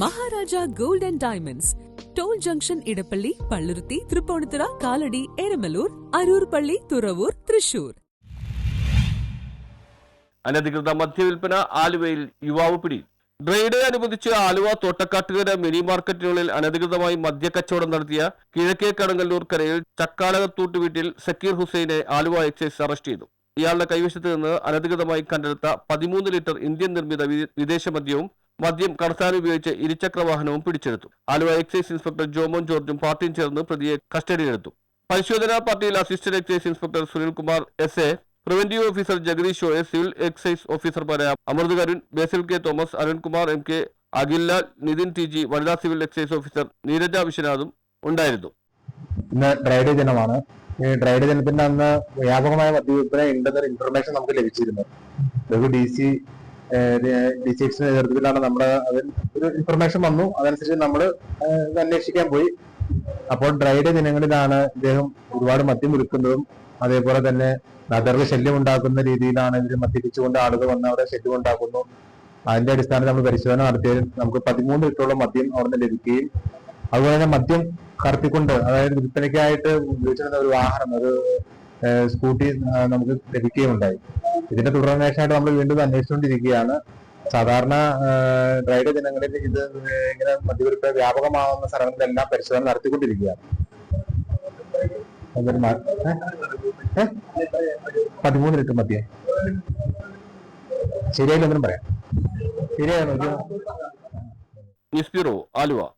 Maharaja gold and diamonds. Toll junction Edappally Palluruthy Tripunithura Kalady Eramalloor Aroor പള്ളി തുറവൂർ തൃശൂർ. അനധികൃത മദ്യവിൽപ്പന ആലുവയിൽ യുവാവ് പിടി ഡ്രൈഡേ അനുബന്ധിച്ച് ആലുവ തോട്ടക്കാട്ടുകര മിനി മാർക്കറ്റിനുള്ളിൽ അനധികൃതമായി മദ്യക്കച്ചവടം നടത്തിയ കിഴക്കേ കടങ്ങല്ലൂർ കരയിൽ ചക്കാലകത്തൂട്ട് വീട്ടിൽ സക്കീർ ഹുസൈനെ ആലുവ എക്സൈസ് അറസ്റ്റ് ചെയ്തു. ഇയാളുടെ കൈവശത്ത് നിന്ന് അനധികൃതമായി കണ്ടെടുത്ത പതിമൂന്ന് ലിറ്റർ ഇന്ത്യൻ നിർമ്മിത വിദേശ മദ്യവും മദ്യം കടത്താൻ ഉപയോഗിച്ച് ഇരുചക്ര വാഹനവും പിടിച്ചെടുത്തു. ആലുവ എക്സൈസ് ഇൻസ്പെക്ടർ ജോമോൻ ജോർജും പാർട്ടിയും ചേർന്ന് പ്രതിയെ കസ്റ്റഡിയിലെടുത്തു. പരിശോധനാ പാർട്ടിയിൽ assistant excise inspector Sunilkumar S A preventive officer Jagadeesh ഷോയെ civil excise ഓഫീസർമാരായ Amrith Karun Basil K Thomas Arunkumar M K Akhillal Nithin T G വനിതാ സിവിൽ എക്സൈസ് ഓഫീസർ നീരജ വിശ്വനാഥും ഉണ്ടായിരുന്നു. ഇന്ന് ഡ്രൈഡേ ദിനമാണ്. ഈ ഡ്രൈഡേ ദിനത്തിന്റെ അന്ന് വ്യാപകമായ മദ്യവിൽപ്പന ഉണ്ടെന്നൊരു ഇൻഫർമേഷൻ നമുക്ക് ലഭിച്ചിരുന്നു. ഡി സി ഡി സി എക്സിന്റെ നേതൃത്വത്തിലാണ് നമ്മുടെ അതിൽ ഒരു ഇൻഫർമേഷൻ വന്നു. അതനുസരിച്ച് നമ്മൾ അന്വേഷിക്കാൻ പോയി. അപ്പോൾ ഡ്രൈഡേ ദിനങ്ങളിലാണ് ഇദ്ദേഹം ഒരുപാട് മദ്യം ഒരുക്കുന്നതും അതേപോലെ തന്നെ നദറിൽ ശല്യം ഉണ്ടാക്കുന്ന രീതിയിലാണ് ഇവർ മദ്യപിച്ചുകൊണ്ട് ആളുകൾ വന്ന് അവിടെ ശല്യം ഉണ്ടാക്കുന്നു അതിന്റെ അടിസ്ഥാനത്തിൽ നമ്മൾ പരിശോധന നടത്തിയതിൽ നമുക്ക് പതിമൂന്ന് ലിറ്ററോളം മദ്യം അവിടെ നിന്ന് ലഭിക്കുകയും അതുപോലെ തന്നെ മദ്യം കടത്തിക്കൊണ്ട് അതായത് വിൽപ്പനയ്ക്കായിട്ട് ഉപയോഗിച്ചിരുന്ന ഒരു വാഹനം ഒരു സ്കൂട്ടി നമുക്ക് ലഭിക്കുകയുണ്ടായി. ഇതിന്റെ തുടർന്വേഷണമായിട്ട് നമ്മൾ വീണ്ടും അന്വേഷിച്ചുകൊണ്ടിരിക്കുകയാണ്. സാധാരണ ഡ്രൈഡ് ദിനങ്ങളിൽ ഇത് ഇങ്ങനെ മദ്യവിൽപ്പന വ്യാപകമാകുന്ന സ്ഥലങ്ങളിലെല്ലാം പരിശോധന നടത്തിക്കൊണ്ടിരിക്കുകയാണ്? പതിമൂന്ന് ലിറ്റർ മദ്യം. ശരിയായില്ലെന്നും പറയാം. ശരിയായിരുന്നു ആലുവ.